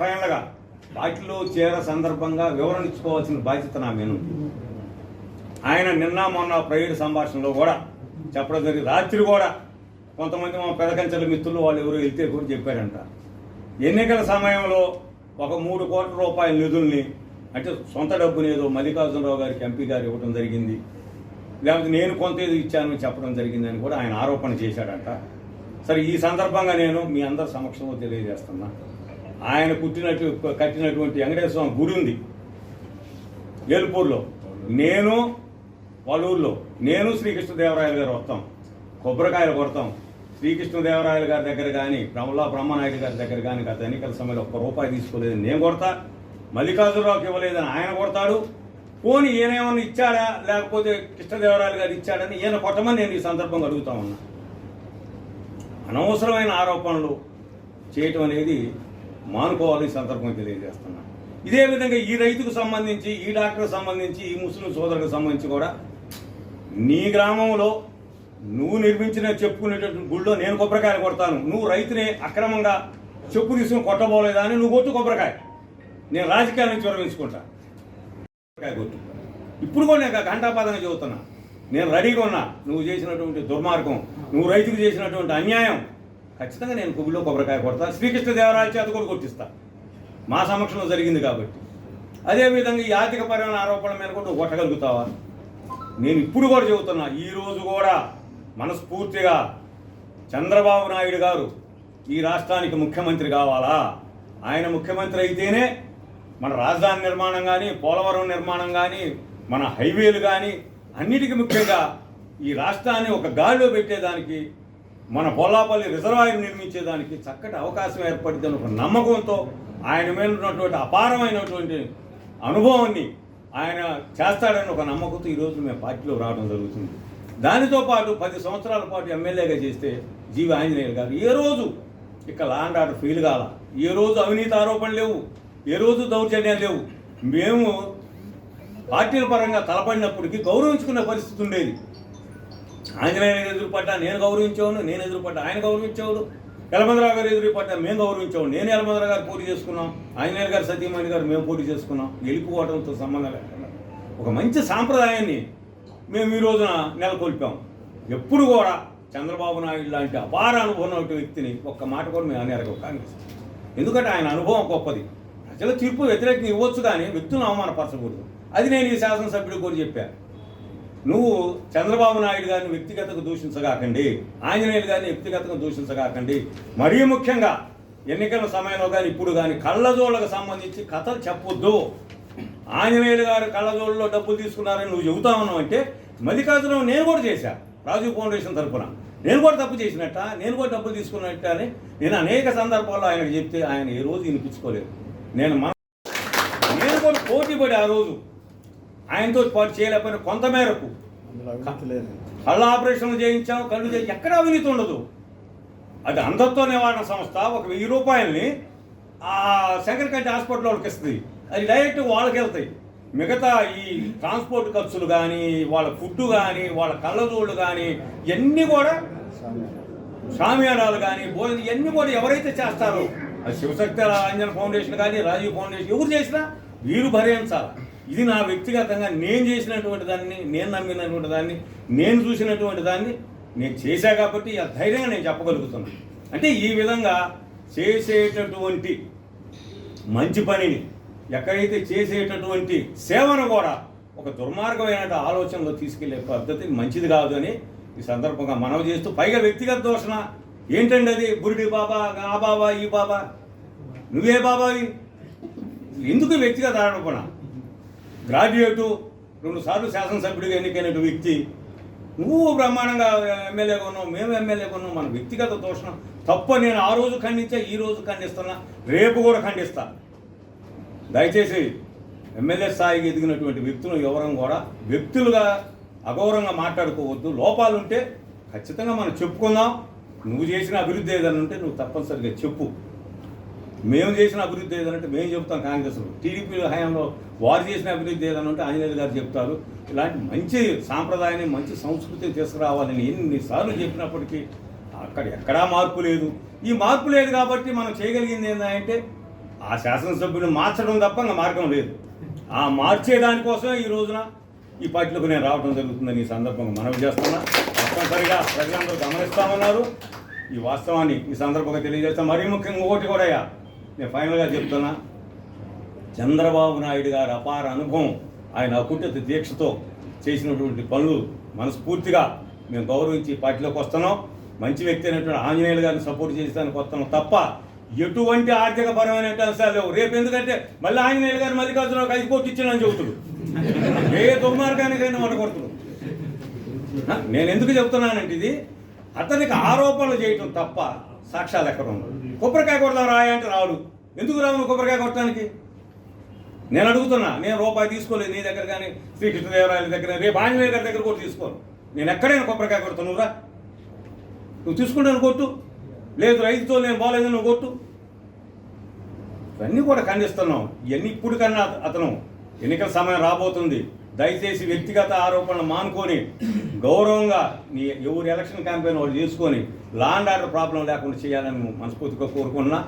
ఫైనల్గా వాటిలో చేర సందర్భంగా వివరణ ఇచ్చుకోవాల్సిన బాధ్యత నా మీద ఆయన నిన్న మొన్న ప్రైవేట్ సంభాషణలో కూడా చెప్పడం జరిగింది. రాత్రి కూడా కొంతమంది మా పెదకంచెల మిత్రులు వాళ్ళు ఎవరు వెళ్తే కూడా చెప్పారంట. ఎన్నికల సమయంలో ఒక మూడు కోట్ల రూపాయల నిధుల్ని అంటే సొంత డబ్బునేదో మల్లికార్జునరావు గారికి ఎంపీ గారు ఇవ్వడం జరిగింది. లేకపోతే నేను కొంత ఏదో ఇచ్చాను చెప్పడం జరిగిందని కూడా ఆయన ఆరోపణ చేశాడంట. సరే ఈ సందర్భంగా నేను మీ అందరి సమక్షంలో తెలియజేస్తున్నా. ఆయన పుట్టినట్టు కట్టినటువంటి వెంకటేశ్వర స్వామి గుడి ఉంది. ఏలుపూర్లో. నేను వలూరులో ఊర్లో నేను శ్రీకృష్ణదేవరాయలు గారు వస్తాం. కొబ్బరికాయలు కొడతాం. శ్రీకృష్ణదేవరాయలు గారి దగ్గర కానీ ప్రమలా బ్రహ్మనాయుడు గారి దగ్గర కానీ గత ఎన్నికల సమయంలో ఒక్క రూపాయి తీసుకోలేదని నేను కొడతా. మల్లికార్జునరావుకి ఇవ్వలేదని ఆయన కొడతాడు. పోనీ ఈయనేమన్నా ఇచ్చాడా? లేకపోతే కృష్ణదేవరాయలు గారు ఇచ్చాడని ఈయన కొట్టమని నేను ఈ సందర్భంగా అడుగుతా ఉన్నా. అనవసరమైన ఆరోపణలు చేయటం అనేది మానుకోవాలి ఈ సందర్భంగా తెలియజేస్తున్నా. ఇదే విధంగా ఈ రైతుకు సంబంధించి ఈ డాక్టర్కి సంబంధించి ఈ ముస్లిం సోదరులకు సంబంధించి కూడా నీ గ్రామంలో నువ్వు నిర్మించిన చెప్పుకునేటటువంటి గుళ్ళో నేను కొబ్బరికాయలు కొడతాను. నువ్వు రైతుని అక్రమంగా చెప్పు తీసుకుని కొట్టబోలేదా అని నువ్వు కొట్టు కొబ్బరికాయ. నేను రాజకీయాల నుంచి విరమించుకుంటా. కొట్టు. ఇప్పుడు కూడా నేను ఘంటాపాదంగా చెబుతున్నా నేను రెడీగా ఉన్నా. నువ్వు చేసినటువంటి దుర్మార్గం నువ్వు రైతుకు చేసినటువంటి అన్యాయం ఖచ్చితంగా నేను కొబ్బిలో కొబ్బరికాయ కొడతా. శ్రీకృష్ణదేవరాయ చేత కూడా కొట్టిస్తా. మా సమక్షంలో జరిగింది కాబట్టి. అదేవిధంగా ఈ ఆర్థిక పరమైన ఆరోపణల మీద కూడా నువ్వు కొట్టగలుగుతావా? నేను ఇప్పుడు కూడా చెబుతున్నా ఈ రోజు కూడా మనస్ఫూర్తిగా చంద్రబాబు నాయుడు గారు ఈ రాష్ట్రానికి ముఖ్యమంత్రి కావాలా? ఆయన ముఖ్యమంత్రి అయితేనే మన రాజధాని నిర్మాణం కానీ పోలవరం నిర్మాణం కానీ మన హైవేలు కానీ అన్నిటికీ ముఖ్యంగా ఈ రాష్ట్రాన్ని ఒక గాలిలో పెట్టేదానికి మన బొల్లాపల్లి రిజర్వాయర్ నిర్మించేదానికి చక్కటి అవకాశం ఏర్పడిందని ఒక నమ్మకంతో ఆయన మీద ఉన్నటువంటి అపారమైనటువంటి అనుభవాన్ని ఆయన చేస్తాడని ఒక నమ్మకంతో ఈరోజు మేము పార్టీలో రావడం జరుగుతుంది. దానితో పాటు పది సంవత్సరాల పాటు ఎమ్మెల్యేగా చేస్తే జీవి ఆంజనేయులు గారు ఏ రోజు ఇక లాండ్ ఆర్డర్ ఫెయిల్ కాల ఏ రోజు అవినీతి ఆరోపణలు లేవు. ఏ రోజు దౌర్జన్యాలు లేవు. మేము పార్టీల పరంగా తలపడినప్పటికీ గౌరవించుకునే పరిస్థితి ఉండేది. ఆంజనేయులు ఎదురుపడ్డా నేను గౌరవించేవాడు నేను ఎదురుపడ్డా ఆయన గౌరవించేవాడు యలమందరావు గారు ఎదురుపడ్డా మేము గౌరవించేవాడు నేను యలమందరావు గారు పోటీ చేసుకున్నాం ఆంజనేయులు గారు సతీమణి గారు మేము పోటీ చేసుకున్నాం గెలుపుకోవడంతో సంబంధం లేకుండా. ఒక మంచి సాంప్రదాయాన్ని మేము ఈ రోజున నెలకొల్పాం. ఎప్పుడు కూడా చంద్రబాబు నాయుడు లాంటి అపార అనుభవం ఉన్న వ్యక్తిని ఒక్క మాట కూడా మేము అనేరగం కాంగ్రెస్ ఎందుకంటే ఆయన అనుభవం గొప్పది. ప్రజల తీర్పు వ్యతిరేకంగా ఇవ్వచ్చు కానీ వ్యక్తులను అవమానపరచకూడదు. అది నేను ఈ శాసనసభ్యుడు కూడా చెప్పాను నువ్వు చంద్రబాబు నాయుడు గారిని వ్యక్తిగతంగా దూషించగాకండి ఆంజనేయులు గారిని వ్యక్తిగతంగా దూషించగాకండి. మరీ ముఖ్యంగా ఎన్నికల సమయంలో కానీ ఇప్పుడు కానీ కళ్ళజోళ్ళకు సంబంధించి కథలు చెప్పొద్దు. ఆంజనేయులు గారు కళ్ళజోళ్ళలో డబ్బులు తీసుకున్నారని నువ్వు చెబుతా ఉన్నావు అంటే మల్లికార్జున నేను కూడా చేశా రాజీవ్ ఫౌండేషన్ తరఫున నేను కూడా తప్పు చేసినట్ట? నేను కూడా డబ్బులు తీసుకున్నట్ట అని నేను అనేక సందర్భాల్లో ఆయనకు చెప్తే ఆయన ఏ రోజు వినిపించుకోలేదు. నేను మన నేను కూడా పోటీ పడి ఆ రోజు. ఆయనతో పాటు చేయలేకపోయినా కొంత మేరకు అందులో అవినీతి లేదు. కళ్ళ ఆపరేషన్లు చేయించాం కళ్ళు చేయి ఎక్కడ అవినీతి ఉండదు. అది అంధత్వ నివారణ సంస్థ ఒక వెయ్యి రూపాయలని ఆ శంకరకంటి హాస్పిటల్ వాళ్ళకి ఇస్తుంది. అది డైరెక్ట్ వాళ్ళకి వెళ్తాయి. మిగతా ఈ ట్రాన్స్పోర్ట్ ఖర్చులు కానీ వాళ్ళ ఫుడ్ కానీ వాళ్ళ కళ్ళజోళ్ళు కానీ ఇవన్నీ కూడా షామియానాలు కానీ భోజనం ఇవన్నీ కూడా ఎవరైతే చేస్తారో అది శివశక్తి ఆంజన ఫౌండేషన్ కానీ రాజీవ్ ఫౌండేషన్ ఎవరు చేసినా వీరు భరించాలి. ఇది నా వ్యక్తిగతంగా నేను చేసినటువంటి దాన్ని నేను నమ్మినటువంటి దాన్ని నేను చూసినటువంటి దాన్ని నేను చేశా కాబట్టి ధైర్యంగా నేను చెప్పగలుగుతున్నాను అంటే ఈ విధంగా చేసేటటువంటి మంచి పనిని ఎక్కడైతే చేసేటటువంటి సేవను కూడా ఒక దుర్మార్గమైన ఆలోచనలో తీసుకెళ్ళే పద్ధతి మంచిది కాదు అని ఈ సందర్భంగా మనవి చేస్తూ పైగా వ్యక్తిగత దోషణ ఏంటండి అది? బురుడి బాబా ఆ బాబా ఈ బాబా? నువ్వే బాబావి ఎందుకు వ్యక్తిగత ఆరోపణ గ్రాడ్యుయేటు రెండు సార్లు శాసనసభ్యుడిగా ఎన్నికైన వ్యక్తి. నువ్వు బ్రహ్మాండంగా ఎమ్మెల్యే కొన్నావు మేము ఎమ్మెల్యే కొన్నాం మన వ్యక్తిగత దోషణం. తప్ప నేను ఆ రోజు ఖండించా ఈ రోజు ఖండిస్తున్నా రేపు కూడా ఖండిస్తా. దయచేసి ఎమ్మెల్యే స్థాయికి ఎదిగినటువంటి వ్యక్తులు ఎవరం కూడా వ్యక్తులుగా అగౌరవంగా మాట్లాడుకోవద్దు. లోపాలు ఉంటే ఖచ్చితంగా మనం చెప్పుకుందాం. నువ్వు చేసిన అభివృద్ధి ఏదైనా ఉంటే నువ్వు తప్పనిసరిగా చెప్పు. మేము చేసిన అభివృద్ధి ఏదంటే మేము చెప్తాం కాంగ్రెస్లో టీడీపీ హయాంలో వారు చేసిన అభివృద్ధి ఏదైనా ఉంటే ఆంజనేయులు గారు చెప్తారు. ఇలాంటి మంచి సాంప్రదాయాన్ని మంచి సంస్కృతిని తీసుకురావాలని ఎన్నిసార్లు చెప్పినప్పటికీ అక్కడ ఎక్కడా మార్పు లేదు. ఈ మార్పు లేదు కాబట్టి మనం చేయగలిగింది ఏంటంటే ఆ శాసనసభ్యుని మార్చడం తప్ప ఇంకా మార్గం లేదు. ఆ మార్చే దానికోసం ఈ రోజున ఈ పార్టీలకు నేను రావడం జరుగుతుందని ఈ సందర్భంగా మనవి చేస్తున్నా. తప్పనిసరిగా ప్రజలందరూ గమనిస్తామన్నారు. ఈ వాస్తవాన్ని ఈ సందర్భంగా తెలియజేస్తాం మరీ ముఖ్యంగా ఒకటి కూడా నేను ఫైనల్గా చెప్తున్నా. చంద్రబాబు నాయుడు గారి అపార అనుభవం ఆయన అకుంఠిత దీక్షతో చేసినటువంటి పనులు మనస్ఫూర్తిగా మేము గౌరవించి పార్టీలోకి వస్తున్నాం. మంచి వ్యక్తి అయినటువంటి ఆంజనేయులు గారిని సపోర్ట్ చేసేదానికి వస్తున్నాం తప్ప ఎటువంటి ఆర్థిక పరమైన అంశాలు లేవు. రేపు ఎందుకంటే మళ్ళీ ఆంజనేయులు గారు మళ్ళీ ఐదు కోట్లు ఇచ్చానని చెబుతుడు ఏ దుర్మార్గానికైనా మనకొడుతుడు నేను ఎందుకు చెప్తున్నానంటే ఇది అతనికి ఆరోపణలు చేయటం తప్ప సాక్ష్యాలు ఎక్కడ ఉండదు కొబ్బరికాయ కొడదాం రాయ అంటే రాడు. ఎందుకు రావు కొబ్బరికాయ కొట్టడానికి? నేను అడుగుతున్నా నేను రూపాయి తీసుకోలేదు నీ దగ్గర కానీ శ్రీకృష్ణదేవరాయల దగ్గర రేపు ఆంజనేయ గారి దగ్గర కూడా తీసుకోను. నేను ఎక్కడైనా కొబ్బరికాయ కొడతాను రా. నువ్వు తీసుకుంటాను కొట్టు. లేదు రైతుతో నేను బాగాలేదు నువ్వు కొట్టు. ఇవన్నీ కూడా ఖండిస్తున్నాం ఇవన్నీ ఇప్పుడు కన్నా అతను. ఎన్నికల సమయం రాబోతుంది. దయచేసి వ్యక్తిగత ఆరోపణలు మానుకొని గౌరవంగా నీ ఎవరు ఎలక్షన్ క్యాంపెయిన్ వాళ్ళు చేసుకొని లాండ్ ఆర్డర్ ప్రాబ్లం లేకుండా చేయాలని మనస్ఫూర్తిగా కోరుకున్నా